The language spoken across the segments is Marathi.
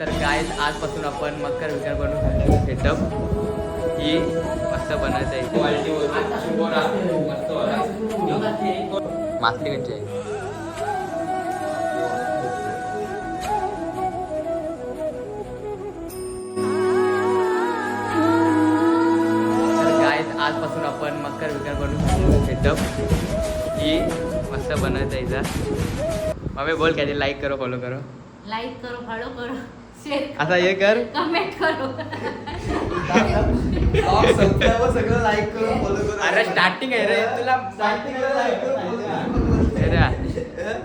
तर काय आजपासून आपण मकर विकार बनवून सेटअप ही मस्त बनवायचं आहे मासली कशी आहे आजपासून आपण मकर विकार बनवून सेटअप ही मस्त बनवायचं आहे इथं. मम्मी बोल काय लाईक करो फॉलो करो. लाईक करो फॉलो करो. असा हे कर. कमेंट करो. सगळं लाईक करून फॉलो करून अरे स्टार्टिंग आहे रे तुला स्टार्टिंगला लाईक करून अरे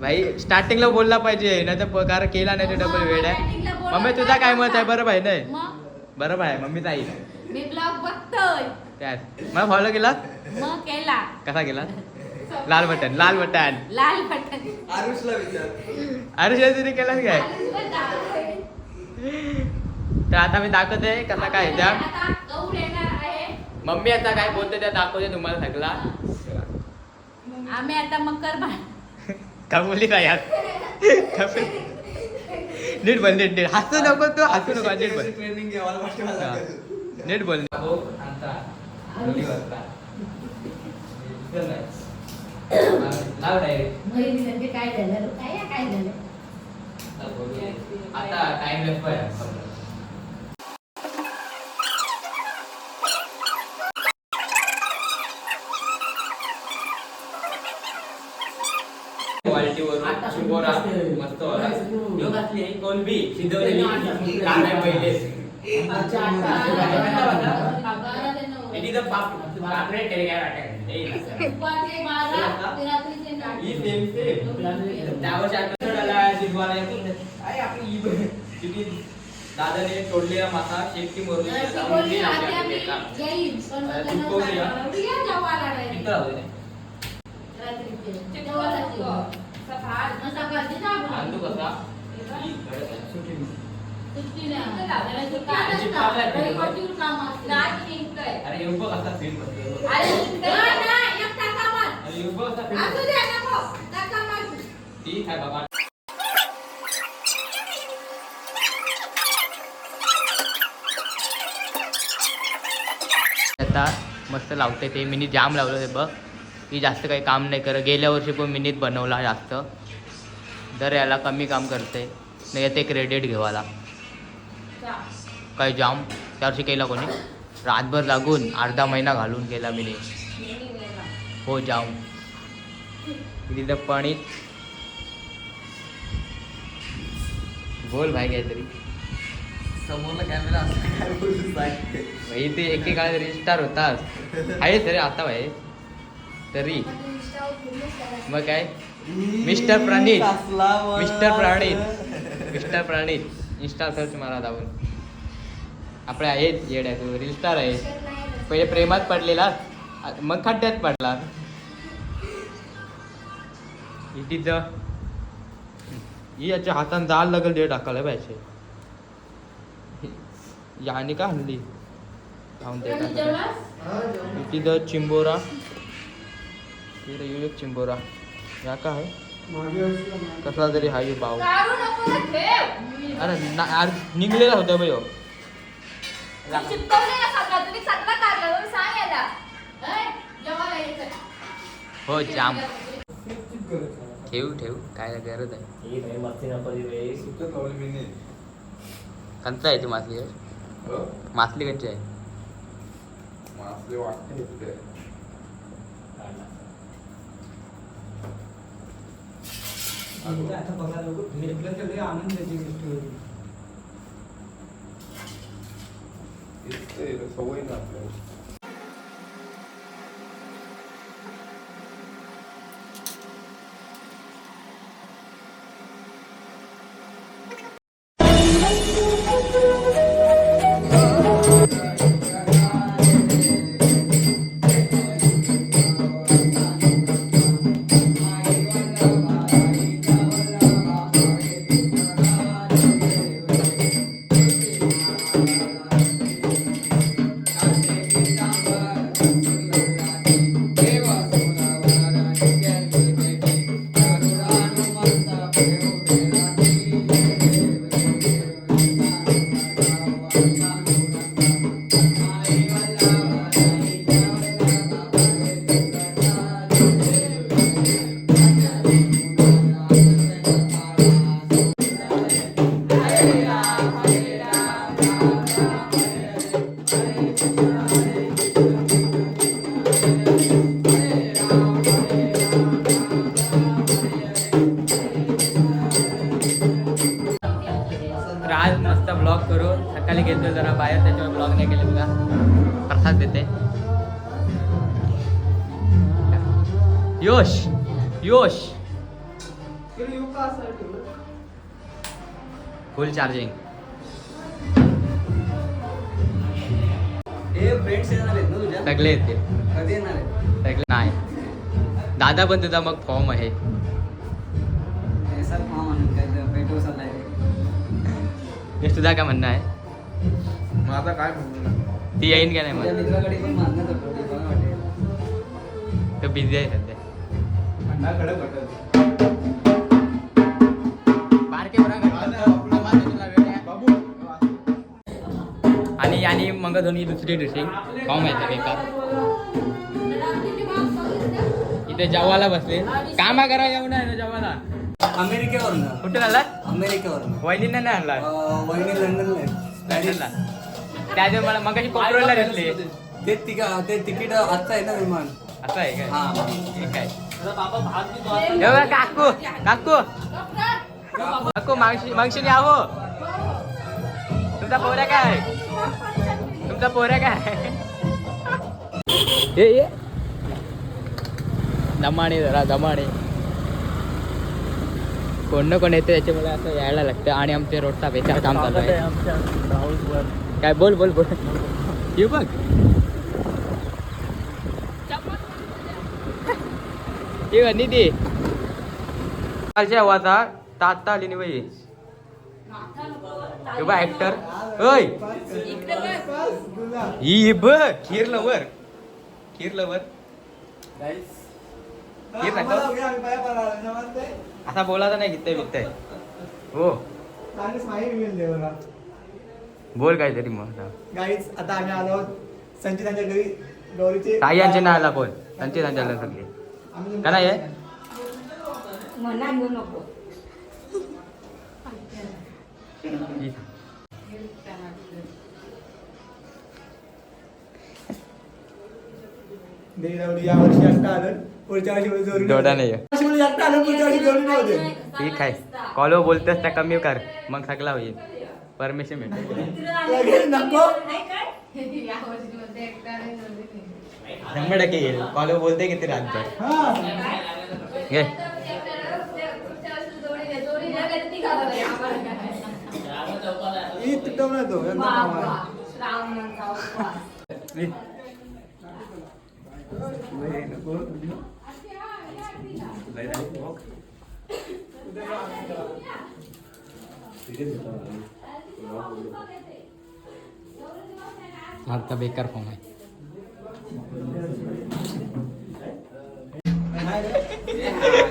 भाई स्टार्टिंगला बोलला पाहिजे नाही तर पगार केला नाही तर डबल वेळ आहे. मम्मी तुझा काय मत आहे? बरोबर आहे नाही. मग? बरोबर आहे मम्मीचा आई मी ब्लॉग बघतोय. त्यात मला फॉलो केला? मग केला. कसा केला? लाल बटन लाल बटन. लाल बटन. आरुषला विचार. अरे शेजारी केलास काय? तर आता मी दाखवते कसा काय त्या. आता गौर येणार आहे. मम्मी आता काय बोलते त्या दाखवते तुम्हाला सगळा. आम्ही आता मकर भाण का बोलली का यार? नीट बोल नीट नीट. हसू नको तू हसू नको नीट बोल. ट्रेनिंग घ्यावाला वाटतं मला बहिणी म्हणजे काय झालं? काय काय झालं? आता टाइम क्वालिटीवरून शिंगोरा मस्त होता ह्यो घातली कोलबी शिजवलेली is a pap- paपलेट आहे काय वाटायचं. हे। नसतं. ही same same. त्यावर आठवड्याला शिजवायला येतो. काय आपली ही बघ. किती दादाने तोडलेला मासा शेपटी मरून इथं राहू दे. आणतो कसा ही गडद आहे. अरे येऊ बघ असा फील करतो ठीक आहे बाबा आता मस्त लावते ते मिनी जाम लावलं ते बघ. की जास्त काही काम नाही करत. गेल्या वर्षी पण मिनीत बनवला जास्त. दर याला कमी काम करते. नाही येते क्रेडिट घेवाला काही जाम. त्या वर्षी केला कोणी? रातभर लागून अर्धा महिना घालून केला मिनी. हो जाम तिथं पाणीत बोल भाई काहीतरी. समोरला कॅमेरा. भाई ते एकेकाळी रिस्टार होतास. आहे तरी आता भाई. तरी. मग काय? मिस्टर प्रणीत. वर. Mister Praneet mister Praneet insta search मारा जाऊन आपले आहेत येड आहे तू रील स्टार आहे पहिले प्रेमात पडलेला मग खड्ड्यात पडला. तिथं ही याच्या हातान जाल लागल दे टाकायला पाहिजे. याने का हल्ली? जाऊन दे. तिथं चिंबोरा. एक चिंबोरा. या का आहे? कसला तरी हा बाव अरे निघलेला होता बाई हो. हो जाम. ठेव ठेव काय गरज आहे. कंचा आहे ती मासली हो? मासली कच्ची आहे? मासले वाटते इकडे. आता बघा लोक भेटलं तर लय आनंदाची गोष्ट होती. इथे सवय ना आपल्याला आजचा योश योश फुल चार्जिंग सगळे येते सगळे नाही. दादा पण तुझा मग फॉर्म आहे. तुझा काय म्हणणं आहे? माझा काय म्हणणं ती येईन का नाही मग? बिझी आहे कडक वाटत आणि आणि मग दोन्ही दुसरी ड्रेसिंग फॉर्म आहे बेकार इथे जेवायला बसले. कामा करा येऊ नाही ना जेवायला अमेरिकेवरून. कुठे आला अमेरिकेवरून. वहिनींना नाही आणला. वहिनी लंडनला आहे. लंडनला. त्याचे मला मग पकडूला घेतले ते तिका ते तिकीट आजचं आहे ना विमान. असं आहे काय हा. ठीक आहे. हे बघा, काकू काकू. काकू मागशी मागशी यावो तुमचा पोऱ्या काय? तुमचा पोऱ्या काय? ये ये दमाणे जरा दमाणे. कोण ना कोण येते त्याच्यामुळे असं यायला लागतं आणि आमचे रोडचा बेकार काम चालू आहे. काय बोल बोल बोल. ये बघ. ये बघ निधी कालच्या आवाजा ताता आली नाही बाई. बघ ऍक्टर ही बघ खीर लवर खीर लवर खीर असा बोलायचा नाही किती बिकतय हो. बोल काहीतरी मग आता. गाईच आता आम्ही आलो संचितांच्या घरी गौरीचे ताई यांचे नाही आला त्यांच्या आला सगळे. का नाही आहे? मना घेऊ नको. ही. देवी गौरी या वर्षी जास्त आलं. पुढच्या वर्षी बोलतो जोरी दोडा नाही. आहे. वर्षी बोलतो जास्त आलं पुढच्या वर्षी जोरी नव्हते ठीक आहे. कॉलो बोलतोस त्या कमी कर. मग सगळा होईल. परमिशन भेटेल. लगेच नको. शंभर टक्के येईल कॉलो बोलते किती रातभर हा घे ही तुटवणार तो यांचा काम आहे. आता बेकार फॉर्म आहे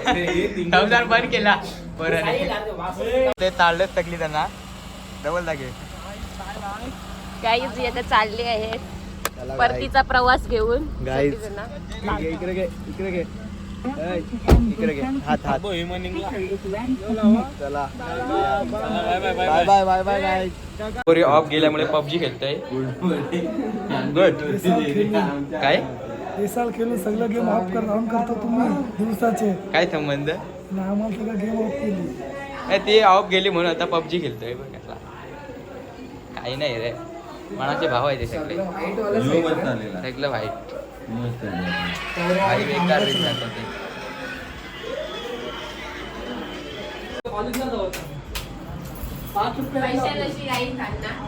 बंद केला बरं ते ताळलंच तकली त्यांना डबल लागे काही आता चालले आहेत परतीचा प्रवास घेऊन. सगळीजणं. इकडे घे इकडे घे ऐ, इकडे घे हात हात चला bye bye bye bye off गेल्यामुळे पबजी खेळतोय गुड काय हे साल खेळून सगळं गेम ऑफ कर राऊंड करतो तुम्ही दिवसाचे. काय संबंध? आणि आम्हाला सगळं गेम ऑफ केली. ए, ते ऑफ गेली म्हणून आता पबजी खेळतोय बघ कसला काही नाही रे. मनाचे भाव आहे ते सगळे. सगळं वाईट. भाई बेकार रील खाणार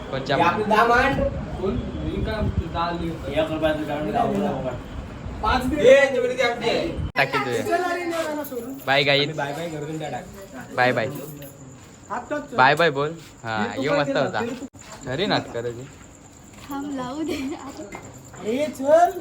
कोणच्या टाकी तुझ्या bye guys bye bye bye bye bye bye बोल। हा यो मस्त होता। खरी नाच करायची चल